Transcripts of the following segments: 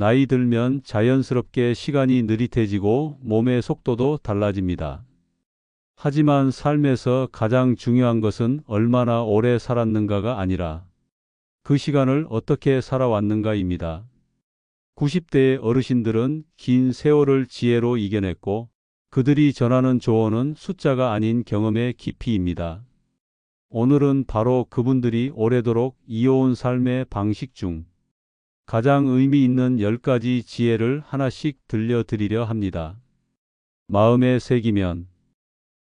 나이 들면 자연스럽게 시간이 느릿해지고 몸의 속도도 달라집니다. 하지만 삶에서 가장 중요한 것은 얼마나 오래 살았는가가 아니라 그 시간을 어떻게 살아왔는가입니다. 90대의 어르신들은 긴 세월을 지혜로 이겨냈고 그들이 전하는 조언은 숫자가 아닌 경험의 깊이입니다. 오늘은 바로 그분들이 오래도록 이어온 삶의 방식 중 가장 의미 있는 10가지 지혜를 하나씩 들려드리려 합니다. 마음에 새기면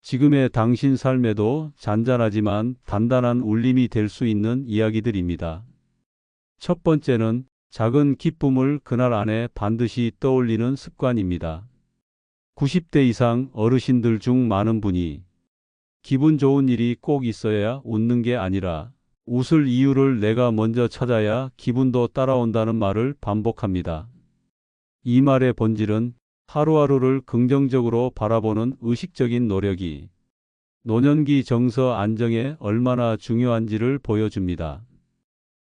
지금의 당신 삶에도 잔잔하지만 단단한 울림이 될 수 있는 이야기들입니다. 첫 번째는 작은 기쁨을 그날 안에 반드시 떠올리는 습관입니다. 90대 이상 어르신들 중 많은 분이 기분 좋은 일이 꼭 있어야 웃는 게 아니라 웃을 이유를 내가 먼저 찾아야 기분도 따라온다는 말을 반복합니다. 이 말의 본질은 하루하루를 긍정적으로 바라보는 의식적인 노력이 노년기 정서 안정에 얼마나 중요한지를 보여줍니다.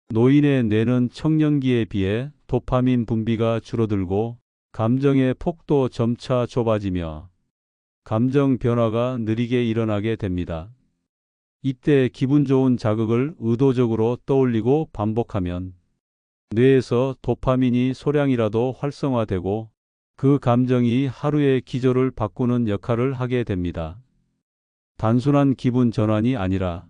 노인의 뇌는 청년기에 비해 도파민 분비가 줄어들고 감정의 폭도 점차 좁아지며 감정 변화가 느리게 일어나게 됩니다. 이때 기분 좋은 자극을 의도적으로 떠올리고 반복하면 뇌에서 도파민이 소량이라도 활성화되고 그 감정이 하루의 기조를 바꾸는 역할을 하게 됩니다. 단순한 기분 전환이 아니라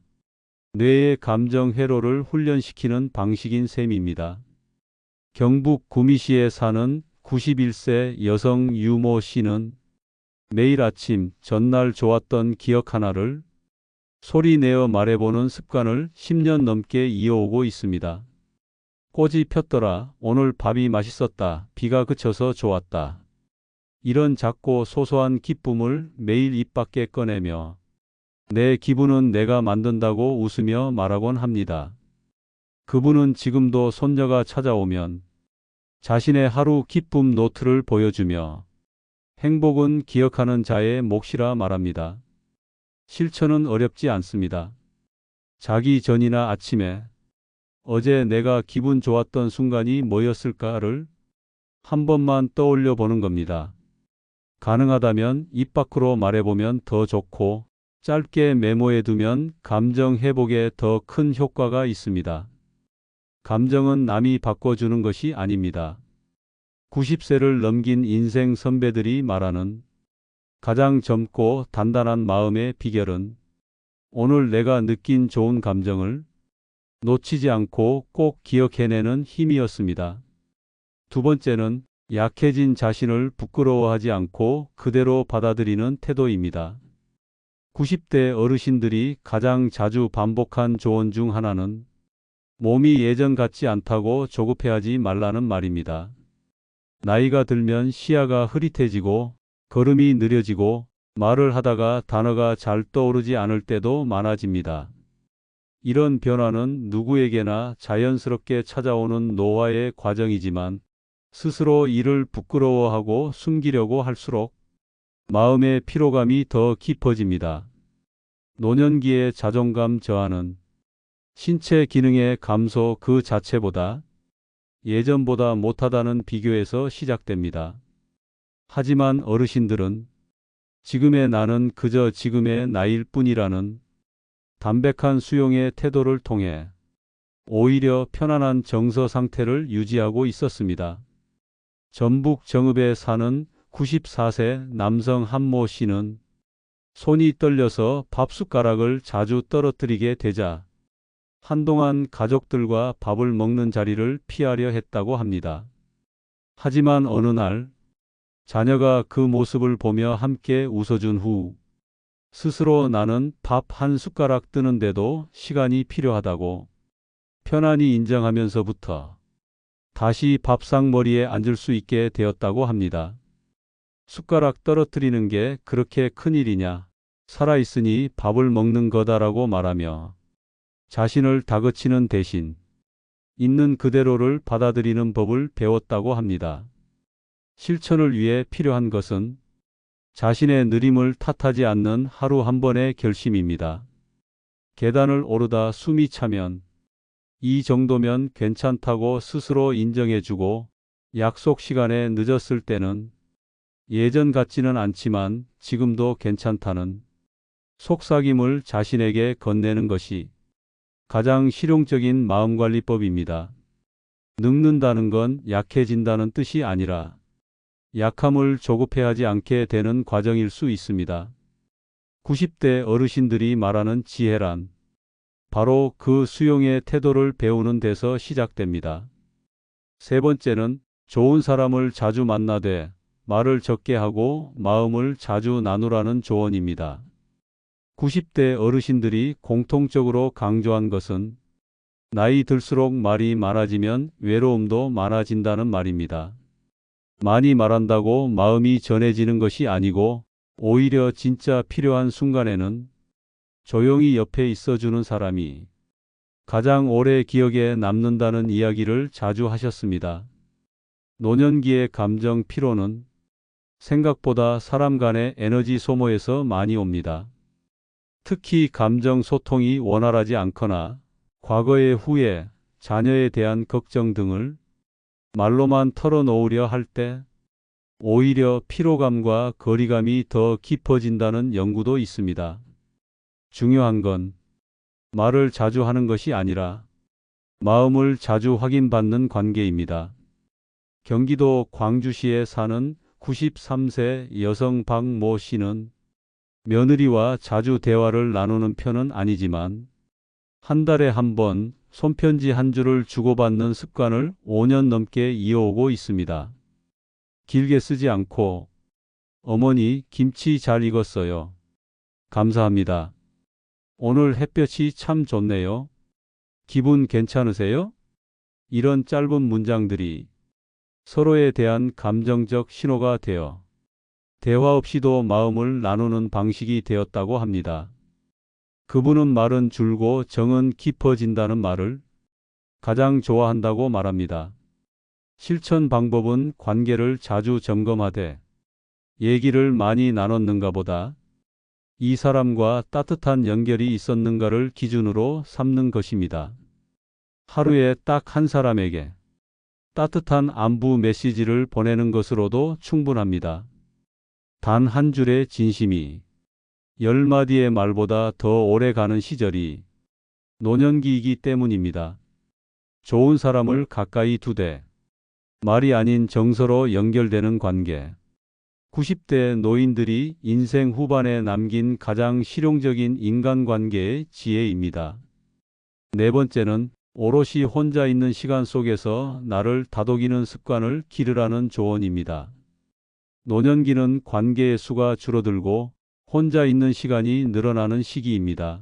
뇌의 감정 회로를 훈련시키는 방식인 셈입니다. 경북 구미시에 사는 91세 여성 유모 씨는 매일 아침 전날 좋았던 기억 하나를 소리 내어 말해보는 습관을 10년 넘게 이어오고 있습니다. 꽃이 폈더라. 오늘 밥이 맛있었다. 비가 그쳐서 좋았다. 이런 작고 소소한 기쁨을 매일 입 밖에 꺼내며 내 기분은 내가 만든다고 웃으며 말하곤 합니다. 그분은 지금도 손녀가 찾아오면 자신의 하루 기쁨 노트를 보여주며 행복은 기억하는 자의 몫이라 말합니다. 실천은 어렵지 않습니다. 자기 전이나 아침에 어제 내가 기분 좋았던 순간이 뭐였을까를 한 번만 떠올려 보는 겁니다. 가능하다면 입 밖으로 말해보면 더 좋고 짧게 메모해 두면 감정 회복에 더 큰 효과가 있습니다. 감정은 남이 바꿔주는 것이 아닙니다. 90세를 넘긴 인생 선배들이 말하는 가장 젊고 단단한 마음의 비결은 오늘 내가 느낀 좋은 감정을 놓치지 않고 꼭 기억해내는 힘이었습니다. 두 번째는 약해진 자신을 부끄러워하지 않고 그대로 받아들이는 태도입니다. 90대 어르신들이 가장 자주 반복한 조언 중 하나는 몸이 예전 같지 않다고 조급해하지 말라는 말입니다. 나이가 들면 시야가 흐릿해지고 걸음이 느려지고 말을 하다가 단어가 잘 떠오르지 않을 때도 많아집니다. 이런 변화는 누구에게나 자연스럽게 찾아오는 노화의 과정이지만 스스로 이를 부끄러워하고 숨기려고 할수록 마음의 피로감이 더 깊어집니다. 노년기의 자존감 저하는 신체 기능의 감소 그 자체보다 예전보다 못하다는 비교에서 시작됩니다. 하지만 어르신들은 지금의 나는 그저 지금의 나일 뿐이라는 담백한 수용의 태도를 통해 오히려 편안한 정서 상태를 유지하고 있었습니다. 전북 정읍에 사는 94세 남성 한모 씨는 손이 떨려서 밥숟가락을 자주 떨어뜨리게 되자 한동안 가족들과 밥을 먹는 자리를 피하려 했다고 합니다. 하지만 어느 날 자녀가 그 모습을 보며 함께 웃어준 후 스스로 나는 밥 한 숟가락 뜨는데도 시간이 필요하다고 편안히 인정하면서부터 다시 밥상머리에 앉을 수 있게 되었다고 합니다. 숟가락 떨어뜨리는 게 그렇게 큰일이냐? 살아있으니 밥을 먹는 거다라고 말하며 자신을 다그치는 대신 있는 그대로를 받아들이는 법을 배웠다고 합니다. 실천을 위해 필요한 것은 자신의 느림을 탓하지 않는 하루 한 번의 결심입니다. 계단을 오르다 숨이 차면 이 정도면 괜찮다고 스스로 인정해주고 약속 시간에 늦었을 때는 예전 같지는 않지만 지금도 괜찮다는 속삭임을 자신에게 건네는 것이 가장 실용적인 마음관리법입니다. 늙는다는 건 약해진다는 뜻이 아니라 약함을 조급해하지 않게 되는 과정일 수 있습니다. 90대 어르신들이 말하는 지혜란 바로 그 수용의 태도를 배우는 데서 시작됩니다. 세 번째는 좋은 사람을 자주 만나되 말을 적게 하고 마음을 자주 나누라는 조언입니다. 90대 어르신들이 공통적으로 강조한 것은 나이 들수록 말이 많아지면 외로움도 많아진다는 말입니다. 많이 말한다고 마음이 전해지는 것이 아니고 오히려 진짜 필요한 순간에는 조용히 옆에 있어주는 사람이 가장 오래 기억에 남는다는 이야기를 자주 하셨습니다. 노년기의 감정 피로는 생각보다 사람 간의 에너지 소모에서 많이 옵니다. 특히 감정 소통이 원활하지 않거나 과거의 후회, 자녀에 대한 걱정 등을 말로만 털어놓으려 할 때 오히려 피로감과 거리감이 더 깊어진다는 연구도 있습니다. 중요한 건 말을 자주 하는 것이 아니라 마음을 자주 확인받는 관계입니다. 경기도 광주시에 사는 93세 여성 박모 씨는 며느리와 자주 대화를 나누는 편은 아니지만 한 달에 한 번 손편지 한 줄을 주고받는 습관을 5년 넘게 이어오고 있습니다. 길게 쓰지 않고 어머니 김치 잘 익었어요. 감사합니다. 오늘 햇볕이 참 좋네요. 기분 괜찮으세요? 이런 짧은 문장들이 서로에 대한 감정적 신호가 되어 대화 없이도 마음을 나누는 방식이 되었다고 합니다. 그분은 말은 줄고 정은 깊어진다는 말을 가장 좋아한다고 말합니다. 실천 방법은 관계를 자주 점검하되 얘기를 많이 나눴는가 보다 이 사람과 따뜻한 연결이 있었는가를 기준으로 삼는 것입니다. 하루에 딱 한 사람에게 따뜻한 안부 메시지를 보내는 것으로도 충분합니다. 단 한 줄의 진심이 열 마디의 말보다 더 오래 가는 시절이 노년기이기 때문입니다. 좋은 사람을 가까이 두되 말이 아닌 정서로 연결되는 관계. 90대 노인들이 인생 후반에 남긴 가장 실용적인 인간관계의 지혜입니다. 네 번째는 오롯이 혼자 있는 시간 속에서 나를 다독이는 습관을 기르라는 조언입니다. 노년기는 관계의 수가 줄어들고 혼자 있는 시간이 늘어나는 시기입니다.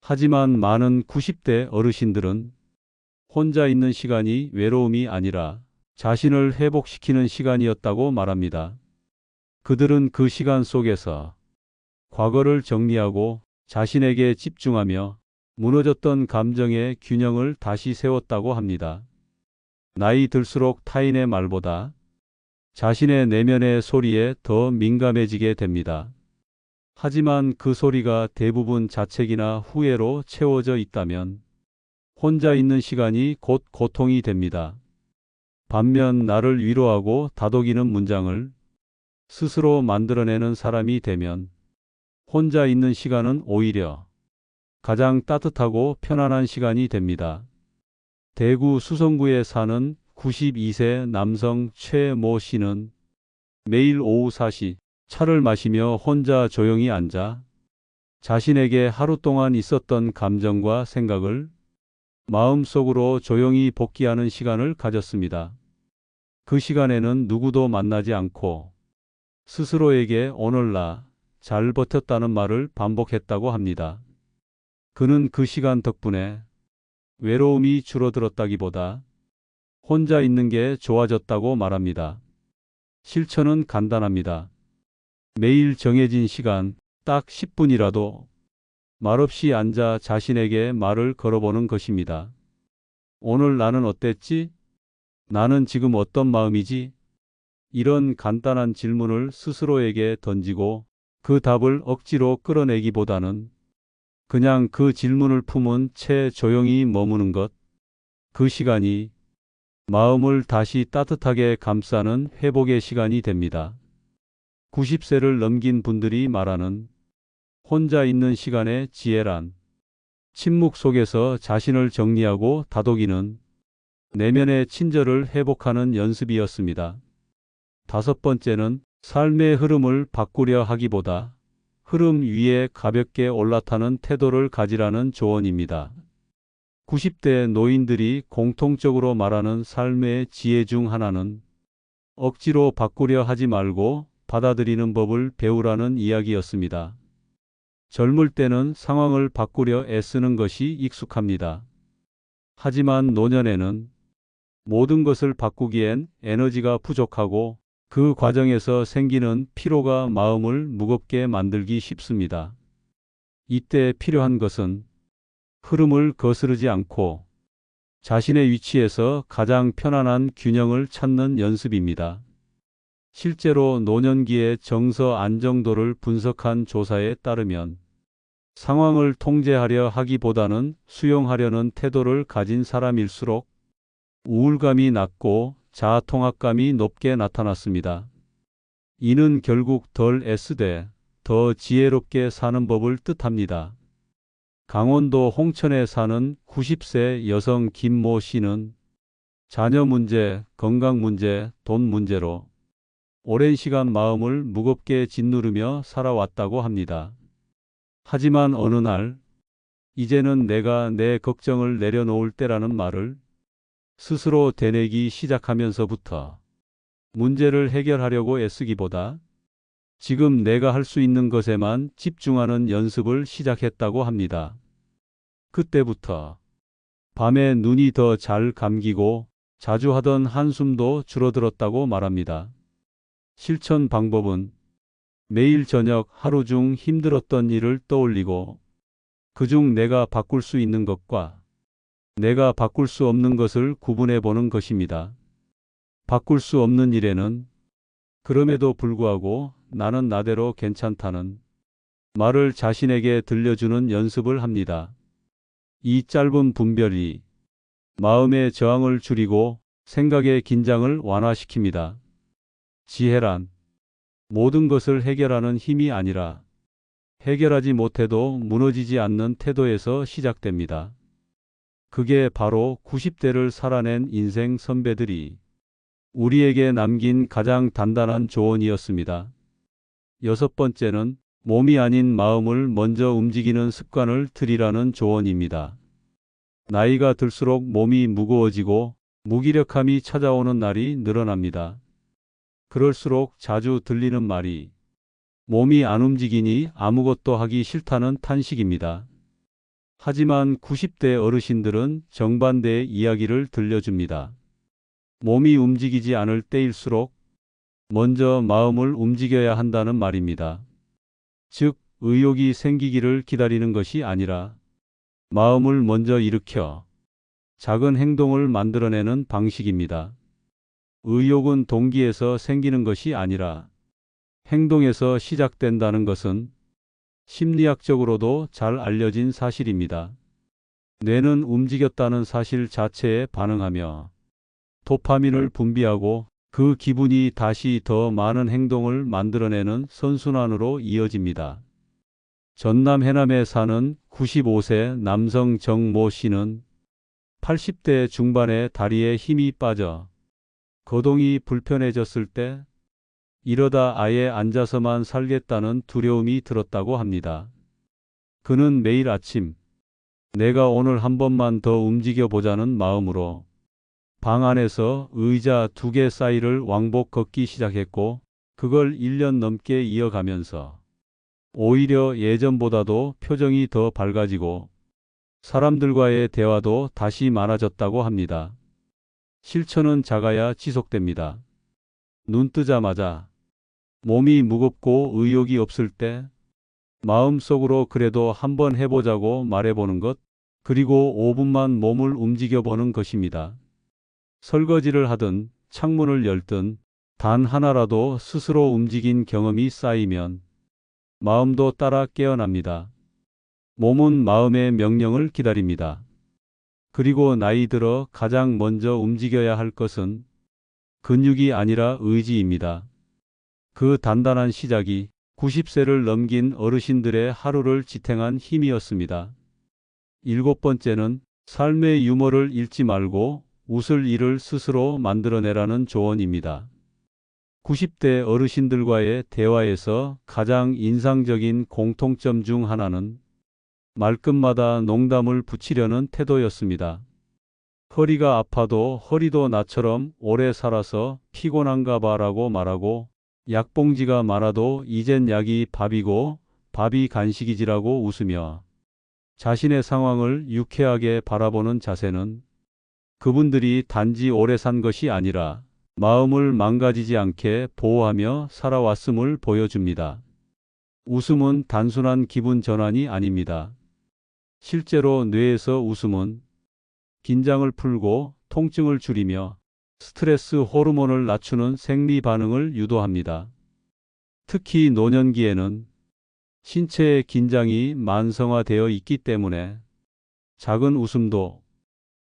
하지만 많은 90대 어르신들은 혼자 있는 시간이 외로움이 아니라 자신을 회복시키는 시간이었다고 말합니다. 그들은 그 시간 속에서 과거를 정리하고 자신에게 집중하며 무너졌던 감정의 균형을 다시 세웠다고 합니다. 나이 들수록 타인의 말보다 자신의 내면의 소리에 더 민감해지게 됩니다. 하지만 그 소리가 대부분 자책이나 후회로 채워져 있다면 혼자 있는 시간이 곧 고통이 됩니다. 반면 나를 위로하고 다독이는 문장을 스스로 만들어내는 사람이 되면 혼자 있는 시간은 오히려 가장 따뜻하고 편안한 시간이 됩니다. 대구 수성구에 사는 92세 남성 최 모 씨는 매일 오후 4시 차를 마시며 혼자 조용히 앉아 자신에게 하루 동안 있었던 감정과 생각을 마음속으로 조용히 복귀하는 시간을 가졌습니다. 그 시간에는 누구도 만나지 않고 스스로에게 오늘 나 잘 버텼다는 말을 반복했다고 합니다. 그는 그 시간 덕분에 외로움이 줄어들었다기보다 혼자 있는 게 좋아졌다고 말합니다. 실천은 간단합니다. 매일 정해진 시간 딱 10분이라도 말없이 앉아 자신에게 말을 걸어보는 것입니다. 오늘 나는 어땠지? 나는 지금 어떤 마음이지? 이런 간단한 질문을 스스로에게 던지고 그 답을 억지로 끌어내기보다는 그냥 그 질문을 품은 채 조용히 머무는 것, 그 시간이 마음을 다시 따뜻하게 감싸는 회복의 시간이 됩니다. 90세를 넘긴 분들이 말하는 혼자 있는 시간의 지혜란 침묵 속에서 자신을 정리하고 다독이는 내면의 친절을 회복하는 연습이었습니다. 다섯 번째는 삶의 흐름을 바꾸려 하기보다 흐름 위에 가볍게 올라타는 태도를 가지라는 조언입니다. 90대 노인들이 공통적으로 말하는 삶의 지혜 중 하나는 억지로 바꾸려 하지 말고 받아들이는 법을 배우라는 이야기였습니다. 젊을 때는 상황을 바꾸려 애쓰는 것이 익숙합니다. 하지만 노년에는 모든 것을 바꾸기엔 에너지가 부족하고 그 과정에서 생기는 피로가 마음을 무겁게 만들기 쉽습니다. 이때 필요한 것은 흐름을 거스르지 않고 자신의 위치에서 가장 편안한 균형을 찾는 연습입니다. 실제로 노년기의 정서 안정도를 분석한 조사에 따르면 상황을 통제하려 하기보다는 수용하려는 태도를 가진 사람일수록 우울감이 낮고 자아 통합감이 높게 나타났습니다. 이는 결국 덜 애쓰되 더 지혜롭게 사는 법을 뜻합니다. 강원도 홍천에 사는 90세 여성 김모 씨는 자녀 문제, 건강 문제, 돈 문제로 오랜 시간 마음을 무겁게 짓누르며 살아왔다고 합니다. 하지만 어느 날, 이제는 내가 내 걱정을 내려놓을 때라는 말을 스스로 되뇌기 시작하면서부터 문제를 해결하려고 애쓰기보다 지금 내가 할 수 있는 것에만 집중하는 연습을 시작했다고 합니다. 그때부터 밤에 눈이 더 잘 감기고 자주 하던 한숨도 줄어들었다고 말합니다. 실천 방법은 매일 저녁 하루 중 힘들었던 일을 떠올리고 그중 내가 바꿀 수 있는 것과 내가 바꿀 수 없는 것을 구분해 보는 것입니다. 바꿀 수 없는 일에는 그럼에도 불구하고 나는 나대로 괜찮다는 말을 자신에게 들려주는 연습을 합니다. 이 짧은 분별이 마음의 저항을 줄이고 생각의 긴장을 완화시킵니다. 지혜란 모든 것을 해결하는 힘이 아니라 해결하지 못해도 무너지지 않는 태도에서 시작됩니다. 그게 바로 90대를 살아낸 인생 선배들이 우리에게 남긴 가장 단단한 조언이었습니다. 여섯 번째는 몸이 아닌 마음을 먼저 움직이는 습관을 들이라는 조언입니다. 나이가 들수록 몸이 무거워지고 무기력함이 찾아오는 날이 늘어납니다. 그럴수록 자주 들리는 말이 몸이 안 움직이니 아무것도 하기 싫다는 탄식입니다. 하지만 90대 어르신들은 정반대의 이야기를 들려줍니다. 몸이 움직이지 않을 때일수록 먼저 마음을 움직여야 한다는 말입니다. 즉, 의욕이 생기기를 기다리는 것이 아니라 마음을 먼저 일으켜 작은 행동을 만들어내는 방식입니다. 의욕은 동기에서 생기는 것이 아니라 행동에서 시작된다는 것은 심리학적으로도 잘 알려진 사실입니다. 뇌는 움직였다는 사실 자체에 반응하며 도파민을 분비하고 그 기분이 다시 더 많은 행동을 만들어내는 선순환으로 이어집니다. 전남 해남에 사는 95세 남성 정모 씨는 80대 중반에 다리에 힘이 빠져 거동이 불편해졌을 때 이러다 아예 앉아서만 살겠다는 두려움이 들었다고 합니다. 그는 매일 아침 내가 오늘 한 번만 더 움직여 보자는 마음으로 방 안에서 의자 두 개 사이를 왕복 걷기 시작했고 그걸 1년 넘게 이어가면서 오히려 예전보다도 표정이 더 밝아지고 사람들과의 대화도 다시 많아졌다고 합니다. 실천은 작아야 지속됩니다. 눈 뜨자마자 몸이 무겁고 의욕이 없을 때 마음속으로 그래도 한번 해보자고 말해보는 것, 그리고 5분만 몸을 움직여보는 것입니다. 설거지를 하든 창문을 열든 단 하나라도 스스로 움직인 경험이 쌓이면 마음도 따라 깨어납니다. 몸은 마음의 명령을 기다립니다. 그리고 나이 들어 가장 먼저 움직여야 할 것은 근육이 아니라 의지입니다. 그 단단한 시작이 90세를 넘긴 어르신들의 하루를 지탱한 힘이었습니다. 일곱 번째는 삶의 유머를 잃지 말고 웃을 일을 스스로 만들어내라는 조언입니다. 90대 어르신들과의 대화에서 가장 인상적인 공통점 중 하나는 말끝마다 농담을 붙이려는 태도였습니다. 허리가 아파도 허리도 나처럼 오래 살아서 피곤한가 봐라고 말하고 약봉지가 많아도 이젠 약이 밥이고 밥이 간식이지라고 웃으며 자신의 상황을 유쾌하게 바라보는 자세는 그분들이 단지 오래 산 것이 아니라 마음을 망가지지 않게 보호하며 살아왔음을 보여줍니다. 웃음은 단순한 기분 전환이 아닙니다. 실제로 뇌에서 웃음은 긴장을 풀고 통증을 줄이며 스트레스 호르몬을 낮추는 생리 반응을 유도합니다. 특히 노년기에는 신체의 긴장이 만성화되어 있기 때문에 작은 웃음도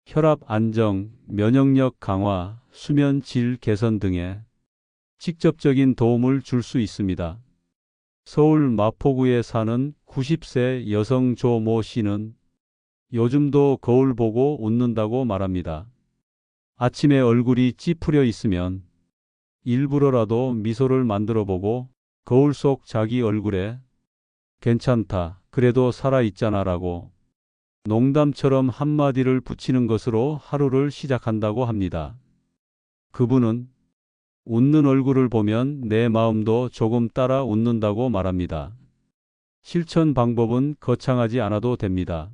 혈압 안정, 면역력 강화, 수면 질 개선 등에 직접적인 도움을 줄 수 있습니다. 서울 마포구에 사는 90세 여성 조모 씨는 요즘도 거울 보고 웃는다고 말합니다. 아침에 얼굴이 찌푸려 있으면 일부러라도 미소를 만들어 보고 거울 속 자기 얼굴에 괜찮다, 그래도 살아있잖아 라고 농담처럼 한마디를 붙이는 것으로 하루를 시작한다고 합니다. 그분은 웃는 얼굴을 보면 내 마음도 조금 따라 웃는다고 말합니다. 실천 방법은 거창하지 않아도 됩니다.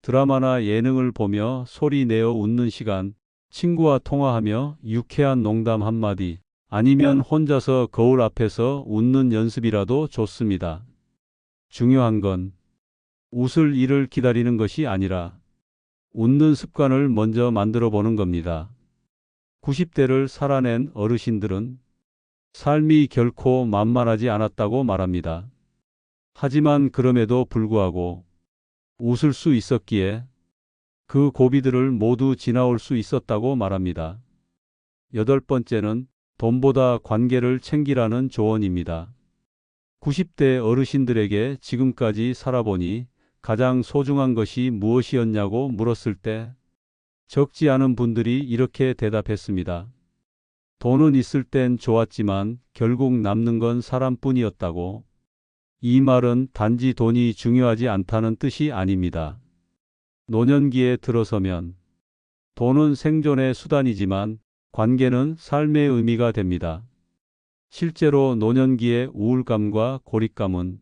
드라마나 예능을 보며 소리 내어 웃는 시간, 친구와 통화하며 유쾌한 농담 한마디, 아니면 혼자서 거울 앞에서 웃는 연습이라도 좋습니다. 중요한 건 웃을 일을 기다리는 것이 아니라 웃는 습관을 먼저 만들어 보는 겁니다. 90대를 살아낸 어르신들은 삶이 결코 만만하지 않았다고 말합니다. 하지만 그럼에도 불구하고 웃을 수 있었기에 그 고비들을 모두 지나올 수 있었다고 말합니다. 여덟 번째는 돈보다 관계를 챙기라는 조언입니다. 90대 어르신들에게 지금까지 살아보니 가장 소중한 것이 무엇이었냐고 물었을 때 적지 않은 분들이 이렇게 대답했습니다. 돈은 있을 땐 좋았지만 결국 남는 건 사람뿐이었다고. 이 말은 단지 돈이 중요하지 않다는 뜻이 아닙니다. 노년기에 들어서면 돈은 생존의 수단이지만 관계는 삶의 의미가 됩니다. 실제로 노년기의 우울감과 고립감은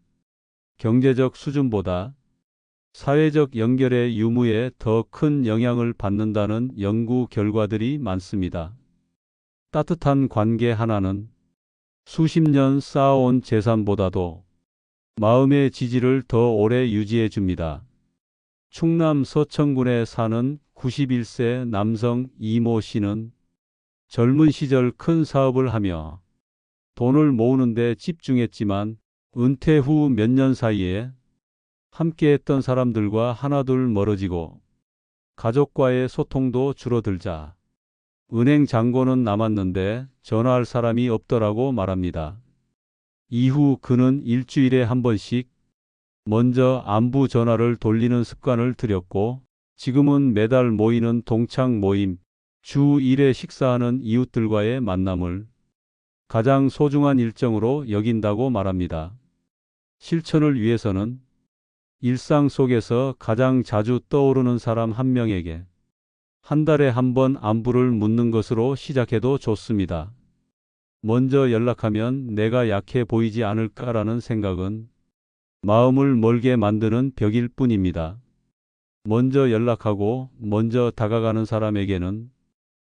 경제적 수준보다 사회적 연결의 유무에 더 큰 영향을 받는다는 연구 결과들이 많습니다. 따뜻한 관계 하나는 수십 년 쌓아온 재산보다도 마음의 지지를 더 오래 유지해 줍니다. 충남 서천군에 사는 91세 남성 이모 씨는 젊은 시절 큰 사업을 하며 돈을 모으는데 집중했지만 은퇴 후 몇 년 사이에 함께 했던 사람들과 하나둘 멀어지고 가족과의 소통도 줄어들자 은행 잔고는 남았는데 전화할 사람이 없더라고 말합니다. 이후 그는 일주일에 한 번씩 먼저 안부 전화를 돌리는 습관을 들였고 지금은 매달 모이는 동창 모임, 주 1회 식사하는 이웃들과의 만남을 가장 소중한 일정으로 여긴다고 말합니다. 실천을 위해서는 일상 속에서 가장 자주 떠오르는 사람 한 명에게 한 달에 한 번 안부를 묻는 것으로 시작해도 좋습니다. 먼저 연락하면 내가 약해 보이지 않을까라는 생각은 마음을 멀게 만드는 벽일 뿐입니다. 먼저 연락하고 먼저 다가가는 사람에게는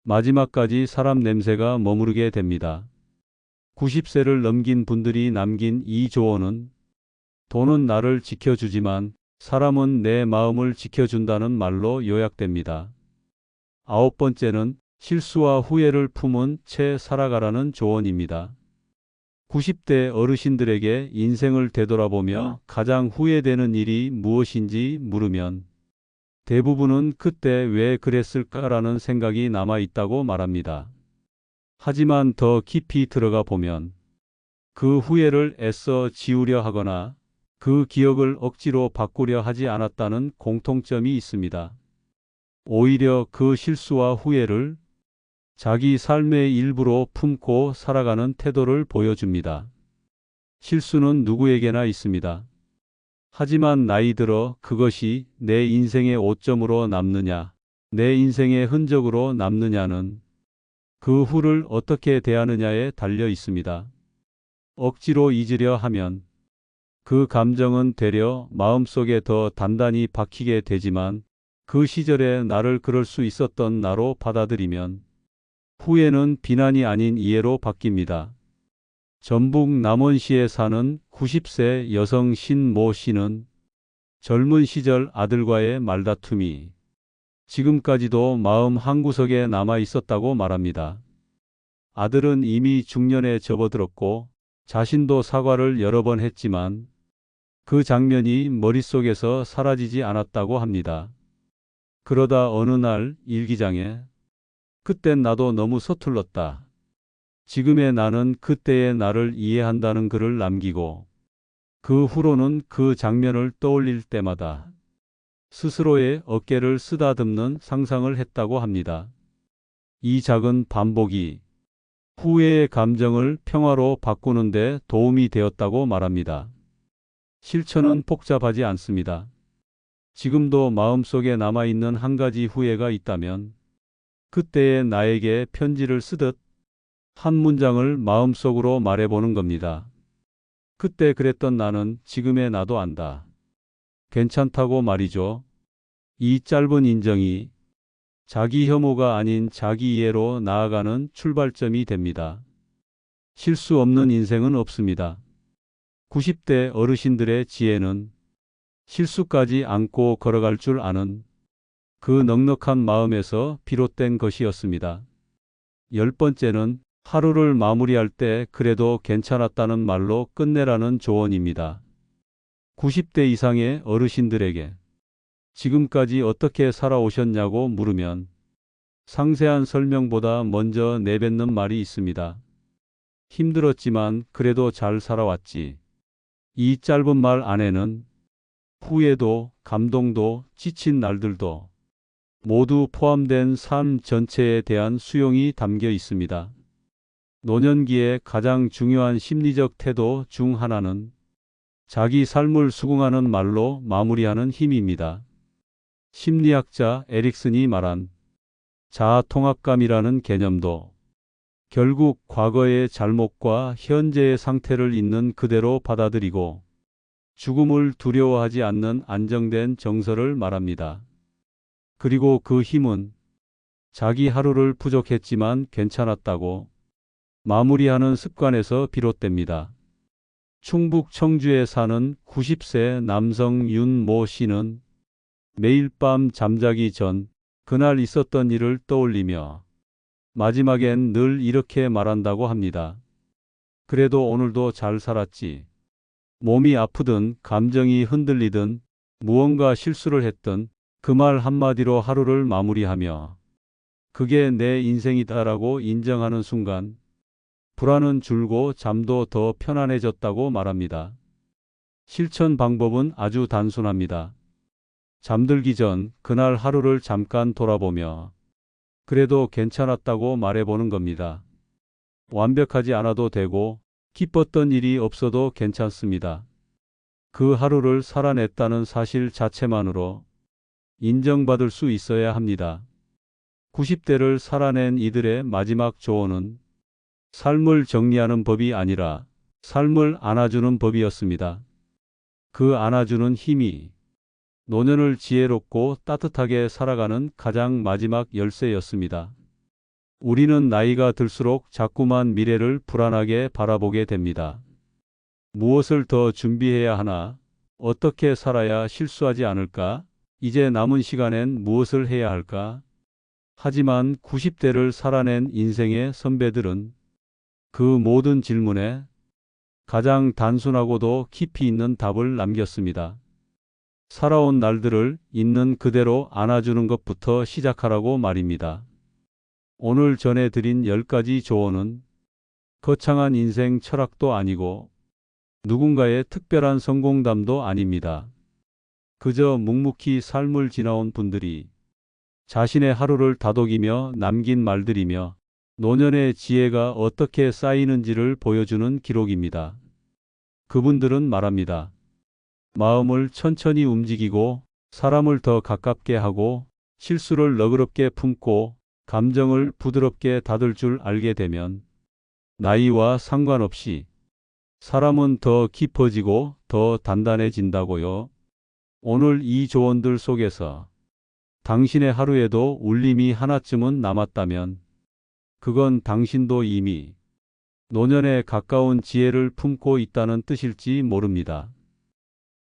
마지막까지 사람 냄새가 머무르게 됩니다. 90세를 넘긴 분들이 남긴 이 조언은 돈은 나를 지켜주지만 사람은 내 마음을 지켜준다는 말로 요약됩니다. 아홉 번째는 실수와 후회를 품은 채 살아가라는 조언입니다. 90대 어르신들에게 인생을 되돌아보며 가장 후회되는 일이 무엇인지 물으면 대부분은 그때 왜 그랬을까라는 생각이 남아 있다고 말합니다. 하지만 더 깊이 들어가 보면 그 후회를 애써 지우려 하거나 그 기억을 억지로 바꾸려 하지 않았다는 공통점이 있습니다. 오히려 그 실수와 후회를 자기 삶의 일부로 품고 살아가는 태도를 보여줍니다. 실수는 누구에게나 있습니다. 하지만 나이 들어 그것이 내 인생의 오점으로 남느냐, 내 인생의 흔적으로 남느냐는 그 후를 어떻게 대하느냐에 달려 있습니다. 억지로 잊으려 하면 그 감정은 되려 마음속에 더 단단히 박히게 되지만 그 시절에 나를 그럴 수 있었던 나로 받아들이면 후회는 비난이 아닌 이해로 바뀝니다. 전북 남원시에 사는 90세 여성 신 모 씨는 젊은 시절 아들과의 말다툼이 지금까지도 마음 한구석에 남아 있었다고 말합니다. 아들은 이미 중년에 접어들었고 자신도 사과를 여러 번 했지만 그 장면이 머릿속에서 사라지지 않았다고 합니다. 그러다 어느 날 일기장에 그땐 나도 너무 서툴렀다. 지금의 나는 그때의 나를 이해한다는 글을 남기고 그 후로는 그 장면을 떠올릴 때마다 스스로의 어깨를 쓰다듬는 상상을 했다고 합니다. 이 작은 반복이 후회의 감정을 평화로 바꾸는 데 도움이 되었다고 말합니다. 실천은 복잡하지 않습니다. 지금도 마음속에 남아있는 한 가지 후회가 있다면 그때의 나에게 편지를 쓰듯 한 문장을 마음속으로 말해보는 겁니다. 그때 그랬던 나는 지금의 나도 안다. 괜찮다고 말이죠. 이 짧은 인정이 자기 혐오가 아닌 자기 이해로 나아가는 출발점이 됩니다. 실수 없는 인생은 없습니다. 90대 어르신들의 지혜는 실수까지 안고 걸어갈 줄 아는 그 넉넉한 마음에서 비롯된 것이었습니다. 열 번째는 하루를 마무리할 때 그래도 괜찮았다는 말로 끝내라는 조언입니다. 90대 이상의 어르신들에게 지금까지 어떻게 살아오셨냐고 물으면 상세한 설명보다 먼저 내뱉는 말이 있습니다. 힘들었지만 그래도 잘 살아왔지. 이 짧은 말 안에는 후회도 감동도 지친 날들도 모두 포함된 삶 전체에 대한 수용이 담겨 있습니다. 노년기의 가장 중요한 심리적 태도 중 하나는 자기 삶을 수긍하는 말로 마무리하는 힘입니다. 심리학자 에릭슨이 말한 자아 통합감이라는 개념도 결국 과거의 잘못과 현재의 상태를 있는 그대로 받아들이고 죽음을 두려워하지 않는 안정된 정서를 말합니다. 그리고 그 힘은 자기 하루를 부족했지만 괜찮았다고 마무리하는 습관에서 비롯됩니다. 충북 청주에 사는 90세 남성 윤 모 씨는 매일 밤 잠자기 전 그날 있었던 일을 떠올리며 마지막엔 늘 이렇게 말한다고 합니다. 그래도 오늘도 잘 살았지. 몸이 아프든 감정이 흔들리든 무언가 실수를 했든 그 말 한마디로 하루를 마무리하며 그게 내 인생이다라고 인정하는 순간 불안은 줄고 잠도 더 편안해졌다고 말합니다. 실천 방법은 아주 단순합니다. 잠들기 전 그날 하루를 잠깐 돌아보며 그래도 괜찮았다고 말해보는 겁니다. 완벽하지 않아도 되고 기뻤던 일이 없어도 괜찮습니다. 그 하루를 살아냈다는 사실 자체만으로 인정받을 수 있어야 합니다. 90대를 살아낸 이들의 마지막 조언은 삶을 정리하는 법이 아니라 삶을 안아주는 법이었습니다. 그 안아주는 힘이 노년을 지혜롭고 따뜻하게 살아가는 가장 마지막 열쇠였습니다. 우리는 나이가 들수록 자꾸만 미래를 불안하게 바라보게 됩니다. 무엇을 더 준비해야 하나? 어떻게 살아야 실수하지 않을까? 이제 남은 시간엔 무엇을 해야 할까? 하지만 90대를 살아낸 인생의 선배들은 그 모든 질문에 가장 단순하고도 깊이 있는 답을 남겼습니다. 살아온 날들을 있는 그대로 안아주는 것부터 시작하라고 말입니다. 오늘 전해드린 10가지 조언은 거창한 인생 철학도 아니고 누군가의 특별한 성공담도 아닙니다. 그저 묵묵히 삶을 지나온 분들이 자신의 하루를 다독이며 남긴 말들이며 노년의 지혜가 어떻게 쌓이는지를 보여주는 기록입니다. 그분들은 말합니다. 마음을 천천히 움직이고 사람을 더 가깝게 하고 실수를 너그럽게 품고 감정을 부드럽게 다룰 줄 알게 되면 나이와 상관없이 사람은 더 깊어지고 더 단단해진다고요. 오늘 이 조언들 속에서 당신의 하루에도 울림이 하나쯤은 남았다면 그건 당신도 이미 노년에 가까운 지혜를 품고 있다는 뜻일지 모릅니다.